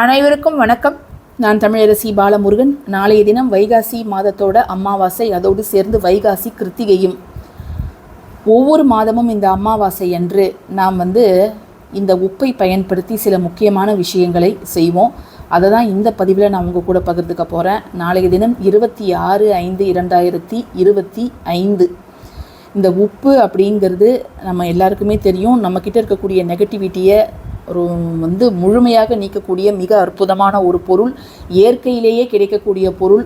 அனைவருக்கும் வணக்கம். நான் தமிழரசி பாலமுருகன். நாளைய தினம் வைகாசி மாதத்தோட அமாவாசை அதோடு சேர்ந்து வைகாசி கிருத்திகையும். ஒவ்வொரு மாதமும் இந்த அமாவாசை அன்று நாம் வந்து இந்த உப்பை பயன்படுத்தி சில முக்கியமான விஷயங்களை செய்வோம். அதை தான் இந்த பதிவில் நான் உங்கள் கூட பகிர்ந்துக்க போகிறேன் நாளைய தினம் இருபத்தி ஆறு ஐந்து இரண்டாயிரத்தி இருபத்தி ஐந்து. இந்த உப்பு அப்படிங்கிறது நம்ம எல்லாருக்குமே தெரியும். நம்மக்கிட்ட இருக்கக்கூடிய நெகட்டிவிட்டியை வந்து முழுமையாக நீக்கக்கூடிய மிக அற்புதமான ஒரு பொருள் இயற்கையிலேயே கிடைக்கக்கூடிய பொருள்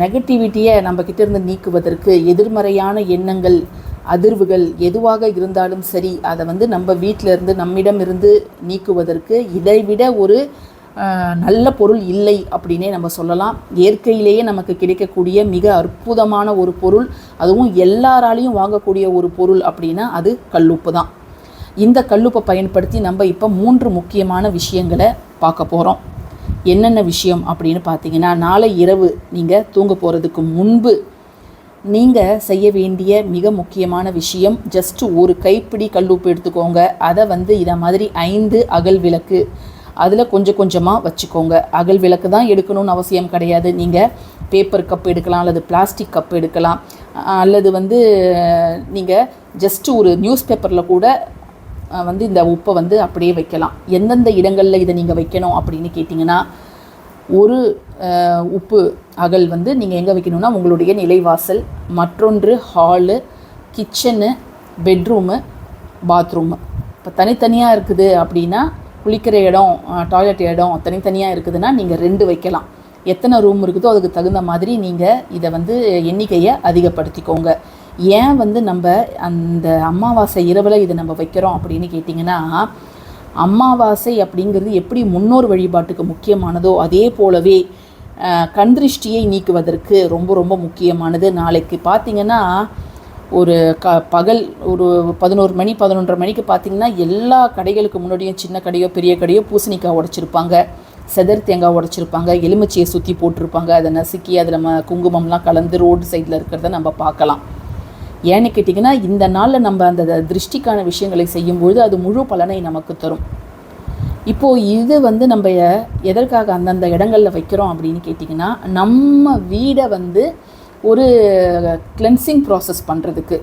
நெகட்டிவிட்டியை நம்ம இருந்து நீக்குவதற்கு எதிர்மறையான எண்ணங்கள் அதிர்வுகள் எதுவாக இருந்தாலும் சரி அதை வந்து நம்ம வீட்டில் இருந்து நம்மிடம் இருந்து நீக்குவதற்கு இதைவிட ஒரு நல்ல பொருள் இல்லை அப்படின்னே நம்ம சொல்லலாம். இயற்கையிலேயே நமக்கு கிடைக்கக்கூடிய மிக அற்புதமான ஒரு பொருள் அதுவும் எல்லாராலையும் வாங்கக்கூடிய ஒரு பொருள் அப்படின்னா அது கல்லுப்பு தான். இந்த கல்லுப்பை பயன்படுத்தி நம்ம இப்போ மூன்று முக்கியமான விஷயங்களை பார்க்க போகிறோம் என்னென்ன விஷயம் அப்படின்னு பார்த்தீங்கன்னா நாளை இரவு நீங்கள் தூங்க போகிறதுக்கு முன்பு நீங்கள் செய்ய வேண்டிய மிக முக்கியமான விஷயம் ஜஸ்ட்டு ஒரு கைப்பிடி கல்லுப்பு எடுத்துக்கோங்க. அதை வந்து இதை மாதிரி ஐந்து அகல் விளக்கு அதில் கொஞ்சம் கொஞ்சமாக வச்சுக்கோங்க. அகல் விளக்கு தான் எடுக்கணும்னு அவசியம் கிடையாது. நீங்கள் பேப்பர் கப் எடுக்கலாம் அல்லது பிளாஸ்டிக் கப் எடுக்கலாம் அல்லது வந்து நீங்கள் ஜஸ்ட்டு ஒரு நியூஸ் பேப்பரில் கூட வந்து இந்த உப்பை வந்து அப்படியே வைக்கலாம். எந்தெந்த இடங்களில் இதை நீங்கள் வைக்கணும் அப்படின்னு கேட்டிங்கன்னா ஒரு உப்பு அகல் வந்து நீங்கள் எங்கே வைக்கணும்னா உங்களுடைய நிலைவாசல் மற்றொன்று ஹாலு கிச்சனு பெட்ரூமு பாத்ரூமு இப்போ தனித்தனியாக இருக்குது அப்படின்னா குளிக்கிற இடம் டாய்லெட் இடம் தனித்தனியாக இருக்குதுன்னா நீங்கள் ரெண்டு வைக்கலாம். எத்தனை ரூம் இருக்குதோ அதுக்கு தகுந்த மாதிரி நீங்கள் இதை வந்து எண்ணிக்கையை அதிகப்படுத்திக்கோங்க. ஏன் வந்து நம்ம அந்த அமாவாசை இரவில் இதை நம்ம வைக்கிறோம் அப்படின்னு கேட்டிங்கன்னா அமாவாசை அப்படிங்கிறது எப்படி முன்னோர் வழிபாட்டுக்கு முக்கியமானதோ அதே போலவே கண் திருஷ்டியை நீக்குவதற்கு ரொம்ப ரொம்ப முக்கியமானது. நாளைக்கு பார்த்திங்கன்னா ஒரு க பகல் ஒரு பதினோரு மணி பதினொன்றரை மணிக்கு பார்த்தீங்கன்னா எல்லா கடைகளுக்கு முன்னாடியும் சின்ன கடையோ பெரிய கடையோ பூசணிக்காய் உடச்சிருப்பாங்க. செதர் தேங்காய் உடைச்சிருப்பாங்க. எலுமிச்சையை சுற்றி போட்டிருப்பாங்க. அதை நசுக்கி அதில் ம குங்குமம்லாம் கலந்து ரோடு சைடில் இருக்கிறத நம்ம பார்க்கலாம். ஏன்னு கேட்டிங்கன்னா இந்த நாளில் நம்ம அந்த திருஷ்டிக்கான விஷயங்களை செய்யும்பொழுது அது முழு பலனை நமக்கு தரும். இப்போது இது வந்து நம்ம எதற்காக அந்தந்த இடங்களில் வைக்கிறோம் அப்படின்னு கேட்டிங்கன்னா நம்ம வீடை வந்து ஒரு கிளென்சிங் ப்ராசஸ் பண்ணுறதுக்கு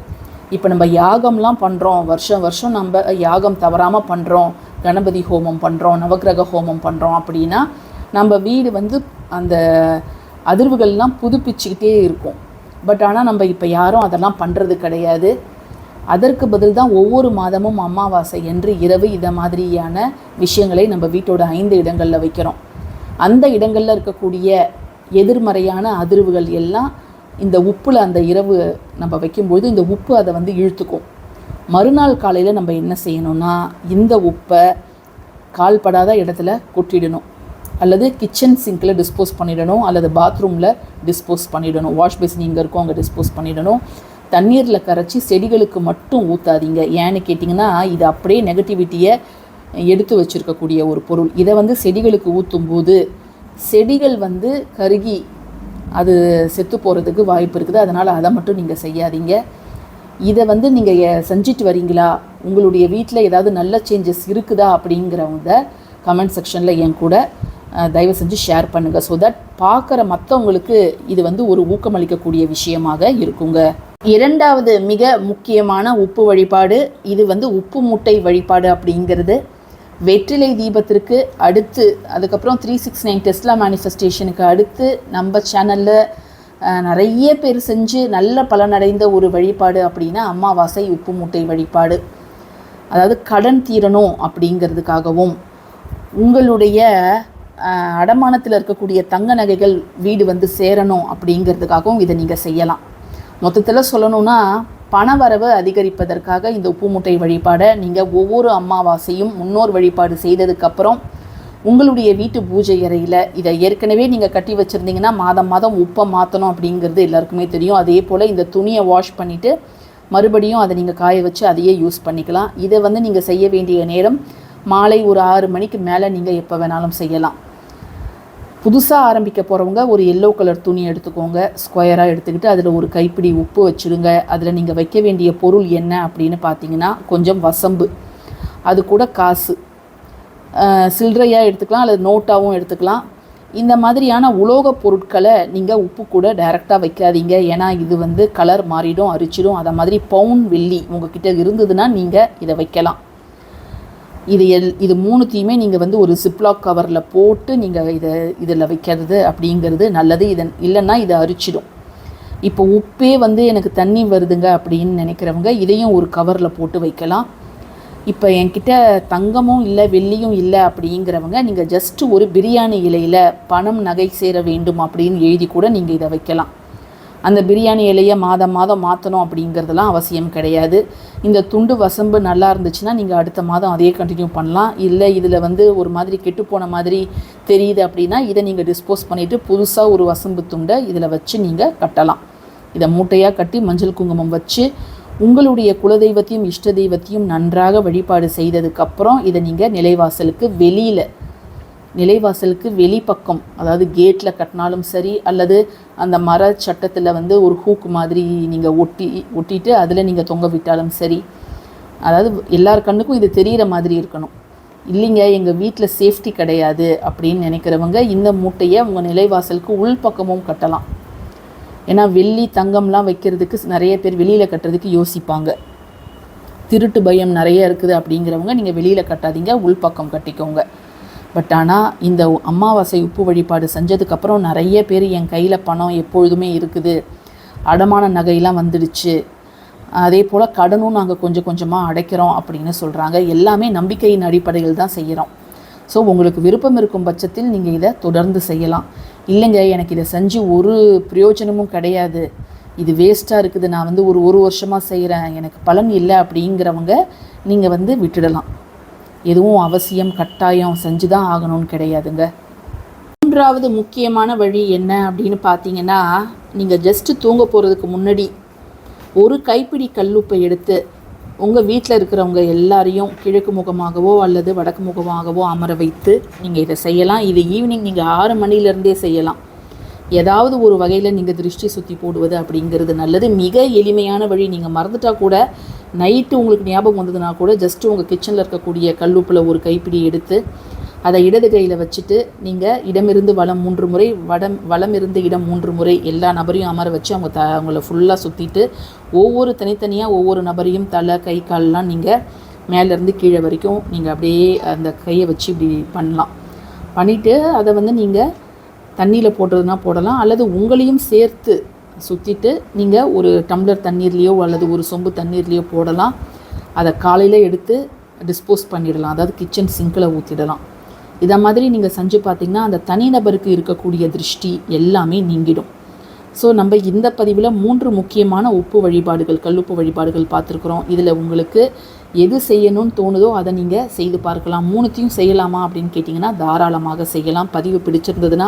இப்போ நம்ம யாகம்லாம் பண்ணுறோம் வருஷம் வருஷம் நம்ம யாகம் தவறாமல் பண்ணுறோம் கணபதி ஹோமம் பண்ணுறோம் நவக்கிரக ஹோமம் பண்ணுறோம் அப்படின்னா நம்ம வீடு வந்து அந்த அதிர்வுகள்லாம் புதுப்பிச்சுக்கிட்டே இருக்கும். பட் ஆனால் நம்ம இப்போ யாரும் அதெல்லாம் பண்ணுறது கிடையாது. அதற்கு பதில் தான் ஒவ்வொரு மாதமும் அமாவாசை என்று இரவு இதை மாதிரியான விஷயங்களை நம்ம வீட்டோட ஐந்து இடங்களில் வைக்கிறோம். அந்த இடங்களில் இருக்கக்கூடிய எதிர்மறையான அதிர்வுகள் எல்லாம் இந்த உப்பில் அந்த இரவு நம்ம வைக்கும்பொழுது இந்த உப்பு அதை வந்து இழுத்துக்கும். மறுநாள் காலையில் நம்ம என்ன செய்யணும்னா இந்த உப்பை கால்படாத இடத்துல கொட்டிடணும். அல்லது கிச்சன் சிங்கில் டிஸ்போஸ் பண்ணிடணும் அல்லது பாத்ரூமில் டிஸ்போஸ் பண்ணிடணும். வாஷ் பேசின் இங்கே இருக்கோ அங்கே டிஸ்போஸ் பண்ணிடணும். தண்ணீரில் கரைச்சி செடிகளுக்கு மட்டும் ஊற்றாதீங்க ஏன்னு கேட்டிங்கன்னா இது அப்படியே நெகட்டிவிட்டியை எடுத்து வச்சுருக்கக்கூடிய ஒரு பொருள். இதை வந்து செடிகளுக்கு ஊற்றும்போது செடிகள் வந்து கருகி அது செத்து போகிறதுக்கு வாய்ப்பு இருக்குது. அதனால் அதை மட்டும் நீங்கள் செய்யாதீங்க. இதை வந்து நீங்கள் செஞ்சுட்டு வரீங்களா? உங்களுடைய வீட்டில் ஏதாவது நல்ல சேஞ்சஸ் இருக்குதா அப்படிங்கிறவங்க கமெண்ட் செக்ஷனில் என் கூட தயவு செஞ்சு ஷேர் பண்ணுங்கள் ஸோ தட் பார்க்குற மற்றவங்களுக்கு இது வந்து ஒரு ஊக்கமளிக்கக்கூடிய விஷயமாக இருக்குங்க. இரண்டாவது மிக முக்கியமான உப்பு வழிபாடு இது வந்து உப்பு மூட்டை வழிபாடு அப்படிங்கிறது. வெற்றிலை தீபத்திற்கு அடுத்து அதுக்கப்புறம் த்ரீ சிக்ஸ் நைன் டெஸ்லா மேனிஃபெஸ்டேஷனுக்கு அடுத்து நம்ம சேனலில் நிறைய பேர் செஞ்சு நல்ல பலனடைந்த ஒரு வழிபாடு அப்படின்னா அமாவாசை உப்பு மூட்டை வழிபாடு. அதாவது கடன் தீரணும் அப்படிங்கிறதுக்காகவும் உங்களுடைய அடமானத்தில் இருக்கக்கூடிய தங்க நகைகள் வீடு வந்து சேரணும் அப்படிங்கிறதுக்காகவும் இதை நீங்கள் செய்யலாம். மொத்தத்தில் சொல்லணும்னா பணவரவு அதிகரிப்பதற்காக இந்த உப்பு மூட்டை வழிபாடை நீங்கள் ஒவ்வொரு அமாவாசையும் முன்னோர் வழிபாடு செய்ததுக்கப்புறம் உங்களுடைய வீட்டு பூஜை அறையில் இதை ஏற்கனவே நீங்கள் கட்டி வச்சுருந்தீங்கன்னா மாதம் மாதம் உப்பை மாற்றணும் அப்படிங்கிறது எல்லாருக்குமே தெரியும். அதே போல் இந்த துணியை வாஷ் பண்ணிவிட்டு மறுபடியும் அதை நீங்கள் காய வச்சு அதையே யூஸ் பண்ணிக்கலாம். இதை வந்து நீங்கள் செய்ய வேண்டிய நேரம் மாலை ஒரு ஆறு மணிக்கு மேலே நீங்கள் எப்போ வேணாலும் செய்யலாம். புதுசாக ஆரம்பிக்க போகிறவங்க ஒரு எல்லோ கலர் துணி எடுத்துக்கோங்க ஸ்கொயராக எடுத்துக்கிட்டு அதில் ஒரு கைப்பிடி உப்பு வச்சுடுங்க. அதில் நீங்கள் வைக்க வேண்டிய பொருள் என்ன அப்படின்னு பார்த்தீங்கன்னா கொஞ்சம் வசம்பு. அது கூட காசு. சில்லறையாக எடுத்துக்கலாம் அல்லது நோட்டாகவும் எடுத்துக்கலாம். இந்த மாதிரியான உலோகப் பொருட்களை நீங்கள் உப்பு கூட டைரெக்டாக வைக்காதீங்க. ஏன்னா இது வந்து கலர் மாறிடும் அரிச்சிடும். அதை மாதிரி பவுன் வெள்ளி உங்ககிட்ட இருந்ததுன்னா நீங்கள் இதை வைக்கலாம். இது எல் இது மூணுத்தையுமே நீங்கள் வந்து ஒரு சிப்லாக் கவரில் போட்டு நீங்கள் இதை இதில் வைக்கிறது அப்படிங்கிறது நல்லது. இதன் இல்லைன்னா இதை அரிச்சிடும். இப்போ உப்பே வந்து எனக்கு தண்ணி வருதுங்க அப்படின்னு நினைக்கிறவங்க இதையும் ஒரு கவரில் போட்டு வைக்கலாம். இப்போ என்கிட்ட தங்கமும் இல்லை வெள்ளியும் இல்லை அப்படிங்கிறவங்க நீங்கள் ஜஸ்ட் ஒரு பிரியாணி இலையில் பணம் நகை சேர வேண்டும் அப்படின்னு எழுதி கூட நீங்கள் இதை வைக்கலாம். அந்த பிரியாணி இலையை மாதம் மாதம் மாற்றணும் அப்படிங்கிறதுலாம் அவசியம் கிடையாது. இந்த துண்டு வசம்பு நல்லா இருந்துச்சுன்னா நீங்கள் அடுத்த மாதம் அதே கண்டினியூ பண்ணலாம். இல்லை இதில் வந்து ஒரு மாதிரி கெட்டுப்போன மாதிரி தெரியுது அப்படின்னா இதை நீங்கள் டிஸ்போஸ் பண்ணிவிட்டு புதுசாக ஒரு வசம்பு துண்டை இதில் வச்சு நீங்கள் கட்டலாம். இதை மூட்டையாக கட்டி மஞ்சள் குங்குமம் வச்சு உங்களுடைய குலதெய்வத்தையும் இஷ்ட தெய்வத்தையும் நன்றாக வழிபாடு செய்ததுக்கப்புறம் இதை நீங்கள் நிலைவாசலுக்கு வெளியில் நிலைவாசலுக்கு வெளிப்பக்கம் அதாவது கேட்டில் கட்டினாலும் சரி அல்லது அந்த மர சட்டத்தில் வந்து ஒரு ஹூக் மாதிரி நீங்கள் ஒட்டி ஒட்டிட்டு அதில் நீங்கள் தொங்க விட்டாலும் சரி. அதாவது எல்லார் கண்ணுக்கும் இது தெரிகிற மாதிரி இருக்கணும். இல்லைங்க எங்கள் வீட்டில் சேஃப்டி கிடையாது அப்படின்னு நினைக்கிறவங்க இந்த மூட்டையை உங்கள் நிலைவாசலுக்கு உள்பக்கமும் கட்டலாம். ஏன்னா வெள்ளி தங்கம்லாம் வைக்கிறதுக்கு நிறைய பேர் வெளியில் கட்டுறதுக்கு யோசிப்பாங்க. திருட்டு பயம் நிறைய இருக்குது அப்படிங்கிறவங்க நீங்கள் வெளியில் கட்டாதீங்க உள்பக்கம் கட்டிக்கோங்க. பட் ஆனால் இந்த அமாவாசை உப்பு வழிபாடு செஞ்சதுக்கப்புறம் நிறைய பேர் என் கையில் பணம் எப்பொழுதுமே இருக்குது. அடமான நகையெல்லாம் வந்துடுச்சு. அதே போல் கடனும் நாங்கள் கொஞ்சம் கொஞ்சமாக அடைக்கிறோம் அப்படின்னு சொல்கிறாங்க எல்லாமே நம்பிக்கையின் அடிப்படையில் தான் செய்கிறோம் ஸோ உங்களுக்கு விருப்பம் இருக்கும் பட்சத்தில் நீங்கள் இதை தொடர்ந்து செய்யலாம். இல்லைங்க எனக்கு இதை செஞ்சு ஒரு பிரயோஜனமும் கிடையாது. இது வேஸ்ட்டாக இருக்குது. நான் வந்து ஒரு ஒரு வருஷமாக செய்கிறேன் எனக்கு பலன் இல்லை அப்படிங்கிறவங்க நீங்கள் வந்து விட்டுடலாம். எதுவும் அவசியம் கட்டாயம் செஞ்சு தான் ஆகணும்னு கிடையாதுங்க. மூன்றாவது முக்கியமான வழி என்ன அப்படின்னு பார்த்தீங்கன்னா நீங்கள் ஜஸ்ட்டு தூங்க போகிறதுக்கு முன்னாடி ஒரு கைப்பிடி கல்லுப்பை எடுத்து உங்கள் வீட்டில் இருக்கிறவங்க எல்லாரையும் கிழக்கு முகமாகவோ அல்லது வடக்கு முகமாகவோ அமர வைத்து நீங்கள் இதை செய்யலாம். இது ஈவினிங் நீங்கள் ஆறு மணிலேருந்தே செய்யலாம். ஏதாவது ஒரு வகையில் நீங்கள் திருஷ்டி சுற்றி போடுவது அப்படிங்கிறது நல்லது. மிக எளிமையான வழி. நீங்கள் மறந்துட்டால் கூட நைட்டு உங்களுக்கு ஞாபகம் வந்ததுன்னா கூட ஜஸ்ட்டு உங்கள் கிச்சனில் இருக்கக்கூடிய கல்லுப்பில் ஒரு கைப்பிடி எடுத்து அதை இடது கையில் வச்சுட்டு நீங்கள் இடமிருந்து வளம் மூன்று முறை வடம் வளம் இருந்து இடம் மூன்று முறை எல்லா நபரையும் அமர வச்சு அவங்க த அவங்கள ஃபுல்லாக சுற்றிட்டு ஒவ்வொரு தனித்தனியாக ஒவ்வொரு நபரையும் தலை கை கால்லாம் நீங்கள் மேலேருந்து கீழே வரைக்கும் நீங்கள் அப்படியே அந்த கையை வச்சு இப்படி பண்ணலாம். பண்ணிவிட்டு அதை வந்து நீங்கள் தண்ணியில் போடுறதுனா போடலாம். அல்லது உங்களையும் சேர்த்து சுற்றிட்டு நீங்கள் ஒரு டம்ளர் தண்ணீர்லேயோ அல்லது ஒரு சொம்பு தண்ணீர்லேயோ போடலாம். அதை காலையில் எடுத்து டிஸ்போஸ் பண்ணிடலாம். அதாவது கிச்சன் சிங்கில் ஊற்றிடலாம் இதை மாதிரி நீங்கள் செஞ்சு பார்த்தீங்கன்னா அந்த தனிநபருக்கு இருக்கக்கூடிய திருஷ்டி எல்லாமே நீங்கிடும். ஸோ நம்ம இந்த பதிவில் மூன்று முக்கியமான உப்பு வழிபாடுகள் கல்லுப்பு வழிபாடுகள் பார்த்துருக்குறோம் இதில் உங்களுக்கு எது செய்யணும்னு தோணுதோ அதை நீங்கள் செய்து பார்க்கலாம். மூணுத்தையும் செய்யலாமா அப்படின்னு கேட்டிங்கன்னா தாராளமாக செய்யலாம். பதிவு பிடிச்சிருந்ததுன்னா